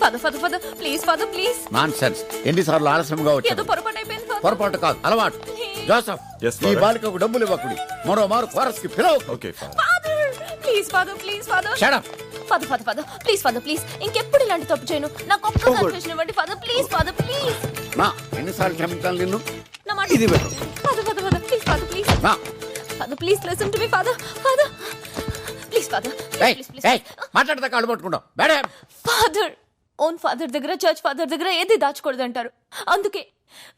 Father father father please father please. Nonsense ఎన్నిసార్లు ఆలస్యంగా ఏదో వచ్చాను పొరపాటు అయిపోయింది ఫాదర్. పొరపాటు కాదు అలవాటు. జోసఫ్ Yes, ఈ father. బాలికకు డబ్బులు ఇవ్వకుడి. మరో మారు కోరస్కి okay father father please father please father. Shut up father father father please father please. ఇంకెప్పుడు ఇలాంటి తప్పు చేయను? నాకు ఒక్క కన్ఫెషన్ ఇవ్వండి ఫాదర్. Please father please. నా ఎన్నిసార్లు క్షమించాలి నిన్ను? నా మాట ఇది పెట్టు. Father father father please father please. నా. Father please listen to me father. Father please father. మాట్లాడితే కాళ్ళు మేడం ఫాదర్ ఓన్ ఫాదర్ దగ్గర చర్చ్ ఫాదర్ దగ్గర ఏది దాచకూడదంటారు? అందుకే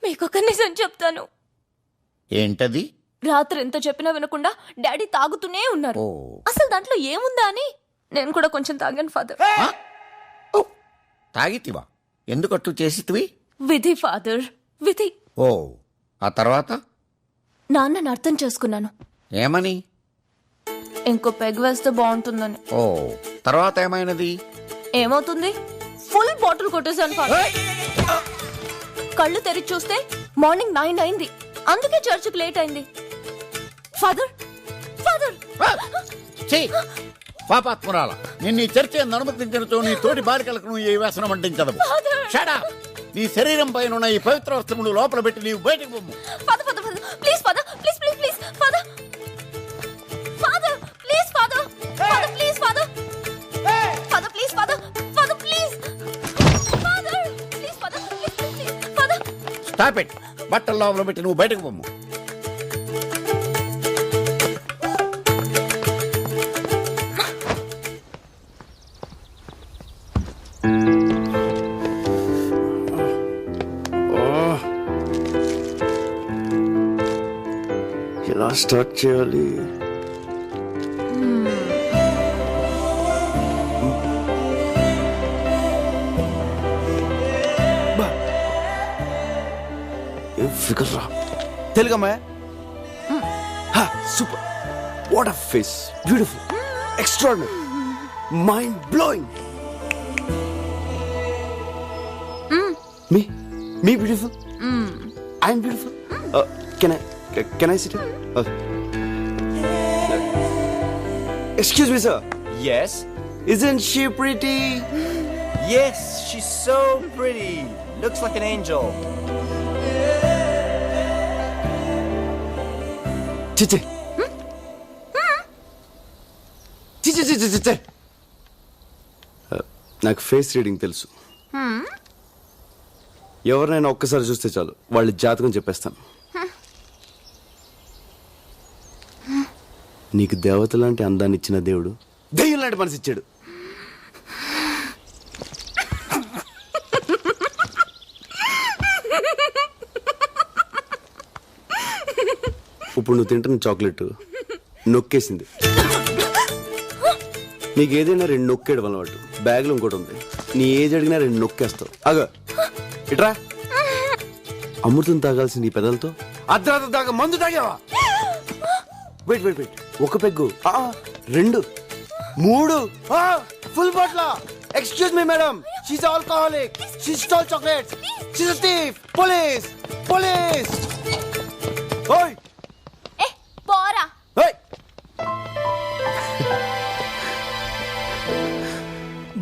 మీకు ఒక నిజం చెప్తాను. ఏంటది? రాత్రి ఎంత చెప్పినా వినకుండా డాడీ తాగుతూనే ఉన్నారు. అసలు దాంట్లో ఏముందా అని నేను కూడా కొంచెం తాగాను ఫాదర్. తాగితివా? ఎందుకట్టు చేసితివి? విధి ఫాదర్ విధి. ఓ ఆ తర్వాత? నాన్నని అర్థం చేసుకున్నాను. ఏమని? ఇంకో పెగ్ వేస్తే బాగుంటుందని. ఓ తర్వాత ఏమైనది? ఏమవుతుంది? ఫుల్ బాటిల్ కొట్టేశాను ఫాదర్. కళ్ళు తెరిచి చూస్తే మార్నింగ్ నైన్ అయింది. అందుకే చర్చికి లేట్ అయింది. Father father! ఛీ! పాపాత్మురాల నిన్ను ఈ చర్చ అనుమతించినతో నీ తోటి బాలికలకు నువ్వు ఈ వ్యసనం! షడా నీ శరీరం పైన ఉన్న ఈ పవిత్ర వస్త్రములు లోపల పెట్టి నీవు బయటకు పొమ్ము. ఫాదర్ బట్టలు లోపల పెట్టి నువ్వు బయటకు పొమ్ము. ఎలా స్టార్ట్ చేయాలి? ఏం ఫిగర్ రా తెలుగమ్మా super what a face beautiful extraordinary mind blowing me me beautiful I'm beautiful can I can I sit excuse me sir Yes? Isn't she pretty? Yes, she's so pretty. Looks like an angel. చిచి చిచి చిచి చిచి నాకు face reading తెలుసు. ఎవరినైనా ఒక్కసారి చూస్తే చాలు. వాళ్ళ జాతకం చెప్పేస్తాను. నీకు దేవత లాంటి అందాన్ని ఇచ్చిన దేవుడు దెయ్యం లాంటి మనసు ఇచ్చాడు. ఇప్పుడు నువ్వు తింటున్న చాక్లెట్ నొక్కేసింది. నీకు ఏదైనా రెండు నొక్కేయడం అలవాటు. బ్యాగ్లో ఇంకోటి ఉంది. నీ ఏది అడిగినా రెండు నొక్కేస్తావు. అగ ఇట్రా. అమృతం తాగాల్సిన నీ పెదలతో. అర్ధరాత్రి తాగ మందు తాగావా? వెయిట్ వెయిట్ వెయిట్ ఒక పెగ్గు. ఆ, రెండు. మూడు. Full bottle excuse me madam she's alcoholic she stole chocolates she's thief police police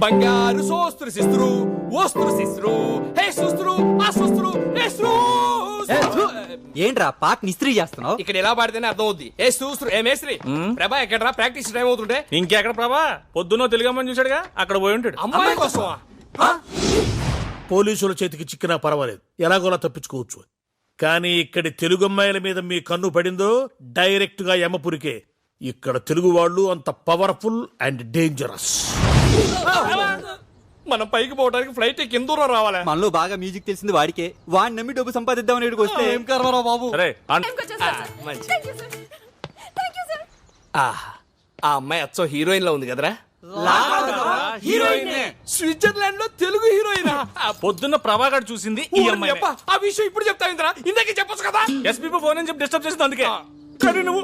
బంగారు సోస్త్రు శిస్త్రు ఓస్త్రు శిస్త్రు హే సుస్త్రు ఆ సుస్త్రు హే ఏంట్రా పాట నిస్త్రీ చేస్తున్నావు? ఇక్కడ ఎలా పాడితేనే అర్థం అవుద్ది ఏ సూస్త్రు ఏ మేస్త్రి? ప్రభా ఎక్కడరా? ప్రాక్టీస్ టైం అవుతుంటే? ఇంకెక్కడ ప్రభా? పొద్దున్న తెలుగమ్మని చూశాడుగా అక్కడ పోయి ఉంటాడు. అమ్మాయి కోసమా? పోలీసుల చేతికి చిక్కినా పర్వాలేదు. ఎలాగోలా తప్పించుకోవచ్చు కానీ ఇక్కడి తెలుగు అమ్మాయిల మీద మీ కన్ను పడిందో డైరెక్ట్గా యమపురికే. ఇక్కడ తెలుగు వాళ్ళు అంత పవర్ఫుల్ అండ్ డేంజరస్ మనం పైకి పోవడానికి ఫ్లైట్ కింద దూరం రావాలా. మనలో బాగా మ్యూజిక్ తెలిసింది వాడికే. వాడిని నమ్మి డబ్బు సంపాదిద్దామని ఇక్కడికి వస్తే ఏం కర్మరా బాబు? అన్-. ఆ ఆ అమ్మాయి అచ్చో హీరోయిన్ లా ఉంది కదరా? హీరోయిన్. స్విట్జర్లాండ్లో తెలుగు హీరోయిన్. పొద్దున్న ప్రభాకర్ చూసింది ఈ అమ్మాయి ఆ విషయం ఇప్పుడు చెప్తా ఇంద్రా. ఇందాకే చెప్పొచ్చు కదా. ఎస్పీ ఫోన్ అని చెప్పి డిస్టర్బ్ చేసింది అందుకే. కానీ నువ్వు.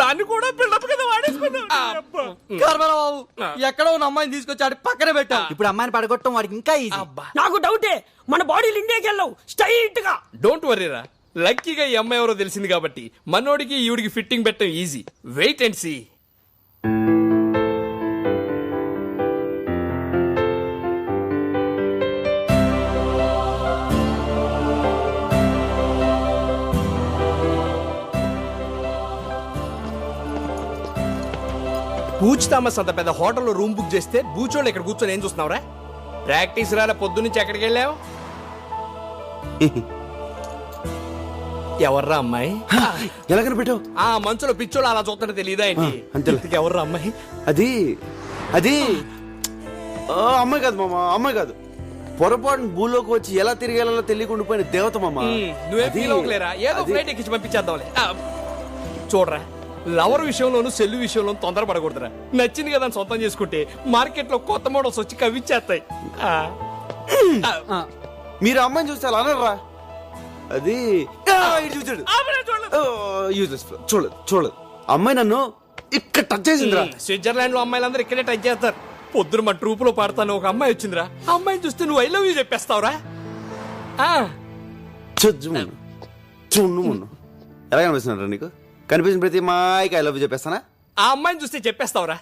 దాన్ని కూడా బిల్డప్ కింద వాడేసుకున్నావు. కర్మరా బాబు ఎక్కడో ఉన్న అమ్మాయిని తీసుకొచ్చి ఆడి పక్కన పెట్టా. ఇప్పుడు అమ్మాయిని పడగొట్టడం వాడికి ఇంకా ఈజీ నాకు డౌటే మన బాడీలు ఇండియాకి వెళ్ళవు స్ట్రైట్గా. డోంట్ వరీరా లక్కీగా ఈ అమ్మాయి ఎవరో తెలిసింది కాబట్టి మనోడికి ఈవిడికి ఫిట్టింగ్ పెట్టడం ఈజీ వెయిట్ అండ్ సీ బూచ్ థామస్ అంత పెద్ద హోటల్లో రూమ్ బుక్ చేస్తే బూచోళ్ళు ఇక్కడ కూర్చొని ఏం చూస్తున్నావురా? ప్రాక్టీస్ రాలే పొద్దు నుంచి ఎక్కడికి వెళ్ళావు? ఎవర్రా అమ్మాయి? ఎలా కనిపెట్టావు? ఆ మంచులో పిచ్చోళ్ళు అలా చూస్తుంటే తెలియదా. ఇంతకీ ఎవర్రా అమ్మాయి? అది అది ఆ, అమ్మాయి కాదు మామ అమ్మాయి కాదు. పొరపాటున భూలోకి వచ్చి ఎలా తిరిగేలా తెలియకుండా పోయిన దేవత మామ. నువ్వే అది- ఫీల్ అవ్వలేరా ఏదో అది- ఫ్లైట్ ఎక్కించి పంపించేద్దాంలే. ఆ, చూడరా. లవర్ విషయంలోను సెల్లు విషయంలోను తొందరపడకూడదురా. నచ్చింది కదా అని సొంతం చేసుకుంటే మార్కెట్లో కొత్త మోడల్స్ వచ్చి కవిచ్చేస్తాయి. మీరు అమ్మాయిని చూస్తే అలా అనరా అది చూచాడు చూడలేదు. అమ్మాయి నన్ను ఇక్కడ టచ్ చేసిందిరా. స్విట్జర్లాండ్లో అమ్మాయిలందరూ ఇక్కడే టచ్ చేస్తారు. పొద్దున మా ట్రూప్లో పాడతాను ఒక అమ్మాయి వచ్చిందిరా. ఆ అమ్మాయిని చూస్తే నువ్వు ఐ లవ్ యూ చెప్పేస్తావురా. మున్ను ఎలా కనిపిస్తున్నారా నీకు? కనిపించిన ప్రతి మాయకి ఐ లవ్ చెప్పేస్తానా? ఆ అమ్మాయిని చూస్తే చెప్పేస్తావురా.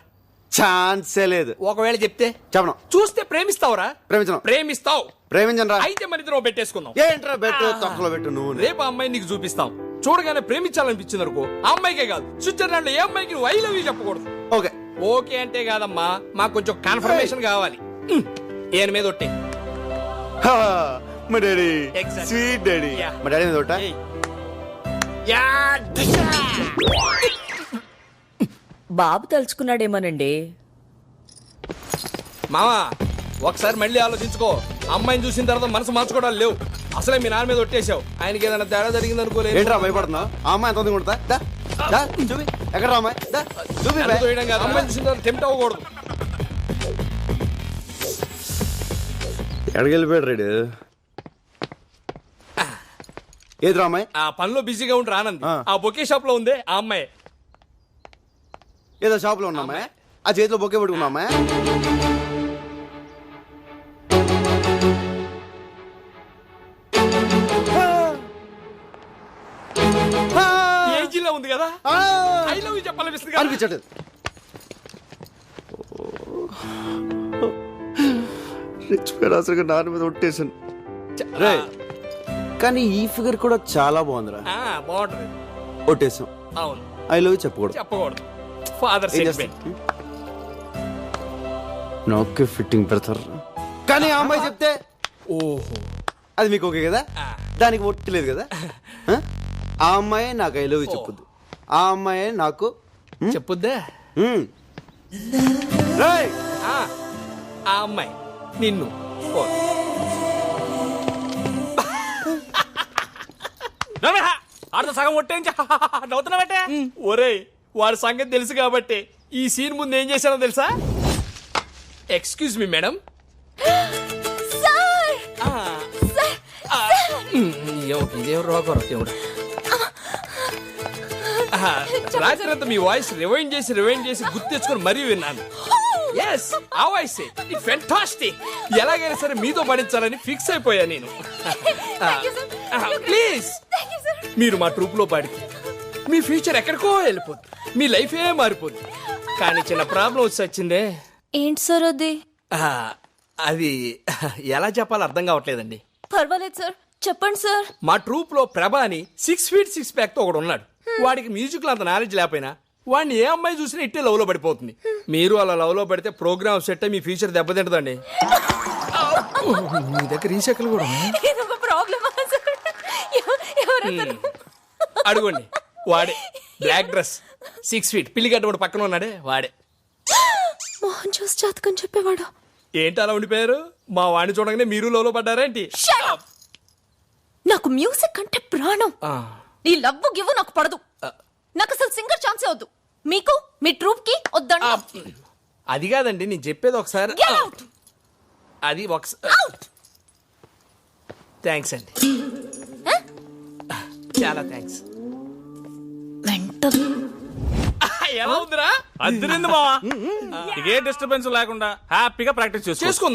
ఛాన్సే లేదు. ఒకవేళ చెప్తే? చెప్పను. చూస్తే ప్రేమిస్తావురా? ప్రేమించను. ప్రేమిస్తావు. ప్రేమించను రా అయితే మన ఇద్దరం పెట్టేసుకుందాం ఏంట్రా బెట్టు? తొక్కలో పెట్టు నువ్వు రేపు ఆ అమ్మాయిని నీకు చూపిస్తాం. చూడగానే ప్రేమించాలనిపించింది అనుకో. ఆ అమ్మాయికే కాదు. స్విట్జర్లాండ్లో ఏ అమ్మాయికి నువ్వు ఐ లవ్ యూ చెప్పకూడదు. ఓకే. ఓకే అంటే కాదమ్మా మాకు కొంచెం కన్ఫర్మేషన్ కావాలి. ఏని మీద ఒట్టే. మా డాడీ. Sweet daddy. మా డాడీ మీద ఒకటా? బాబు తలుచుకున్నాడేమోనండి. మామా ఒకసారి మళ్ళీ ఆలోచించుకో. అమ్మాయిని చూసిన తర్వాత మనసు మార్చుకోవడాలు లేవు. అసలే మీ నాన్న మీద ఒట్టేశావు. ఆయనకి ఏదైనా తేడా జరిగింది అనుకోలేదు ఏంట్రా భయపడుతున్నావు ఆ అమ్మాయి ఎంత ఉంది కొడతా. దా, దా, చూపి. ఎక్కడ రా అమ్మాయి? దా, చూపి. అమ్మాయిని చూసిన తర్వాత టెంప్ట్ అవ్వకూడదు. ఎక్కడికి వెళ్ళిపోయాడు రేడు ఏదిరా అమ్మాయి? ఆ పనిలో బిజీగా ఉంటే ఆనంద్ ఆ. ఆ బొకే షాప్లో ఉంది ఆ అమ్మాయి. ఏదో షాప్లో ఉన్న అమ్మాయి? ఆ చేతిలో బొక్కే పెట్టుకున్న అమ్మాయి? ఏజీలో ఉంది కదా! ఐ లవ్ యూ చెప్పాలనిపిస్తుంది కదా? అనిపించట్లేదు. రెచ్చిపోయారు అసలు నాన్న మీద ఒట్టేసాను రే కానీ ఈ ఫిగర్ కూడా చాలా బాగుందిరా. ఆ, బాగుంటది. ఒట్టేసాం అవును. ఐ లవ్ చెప్పకూడదు. చెప్పకూడదు. ఫాదర్ ఏం సెంటిమెంట్ చేస్తాం నాకే ఫిట్టింగ్ పెడతారు? కానీ ఆ అమ్మాయి చెప్తే ఓహో. అది మీకు ఓకే కదా. దానికి ఒట్టలేదు కదా? ఆ? ఆ అమ్మాయే నాకు ఐ లవ్ చెప్పొద్దు. ఆ అమ్మాయే నాకు చెప్పుద్దా? మ్మ్. రేయ్! ఆ, ఆ అమ్మాయి. నిన్ను. ఓ. ఆడతో సగం ఒట్టేంచి నవ్వుతున్నావటే? ఒరేయ్ వాడి సంగతి తెలుసు కాబట్టి ఈ సీన్ ముందు ఏం చేశానో తెలుసా? ఎక్స్క్యూజ్ మీ మేడం అంతా మీ వాయిస్ రివైండ్ చేసి రివైండ్ చేసి గుర్తు తెచ్చుకొని మరీ విన్నాను. ఎస్ ఆ వాయిస్ ఇట్ ఫెంటాస్టిక్ ఎలాగైనా సరే మీతో పడించాలని ఫిక్స్ అయిపోయా నేను. ప్లీజ్ మీరు మా ట్రూప్లో పాడితే మీ ఫ్యూచర్ ఎక్కడికో వెళ్ళిపోద్ది. మీ లైఫ్ ఏ మారిపోద్ది. కానీ చిన్న ప్రాబ్లం వచ్చి వచ్చిందే. ఏంటి సార్ అది? అది ఎలా చెప్పాలో అర్థం కావట్లేదండి. పర్వాలేదు సార్. చెప్పండి సార్. మా ట్రూప్లో ప్రభ అని సిక్స్ ఫీట్ సిక్స్ ప్యాక్తో ఒకడు ఉన్నాడు. వాడికి మ్యూజిక్లో అంత నాలెడ్జ్ లేకపోయినా వాడిని ఏ అమ్మాయి చూసినా ఇట్టే లవ్లో పడిపోతుంది. మీరు అలా లవ్లో పడితే ప్రోగ్రామ్ సెట్ మీ ఫ్యూచర్ దెబ్బతింటదండి. మీ దగ్గర ఈ కూడా అడుగుండి. వాడే. Black dress. Six feet. పిల్లిగడ్డ వాడు పక్కన ఉన్నాడే. వాడే. మోహన్ చూసి జాతకం చెప్పేవాడు. ఏంటి అలా ఉండిపోయారు? మా వాడిని చూడగానే మీరు లవ్లో పడ్డారేంటి! నాకు మ్యూజిక్ అంటే ప్రాణం. ఈ లవ్ గివ్ నాకు పడదు. నాకు అసలు సింగర్ ఛాన్సే వద్దు. మీకు మీ ట్రూప్కి వద్దండి అది కాదండి నేను చెప్పేది ఒకసారి! అది ఒకసారి! థ్యాంక్స్ అండి. చాలా థ్యాంక్స్ ఎలా ఉందిరా? అద్దరింది మావా? ఇకే డిస్టర్బెన్స్ లేకుండా హ్యాపీగా ప్రాక్టీస్ చేసుకో. చేసుకుందాం.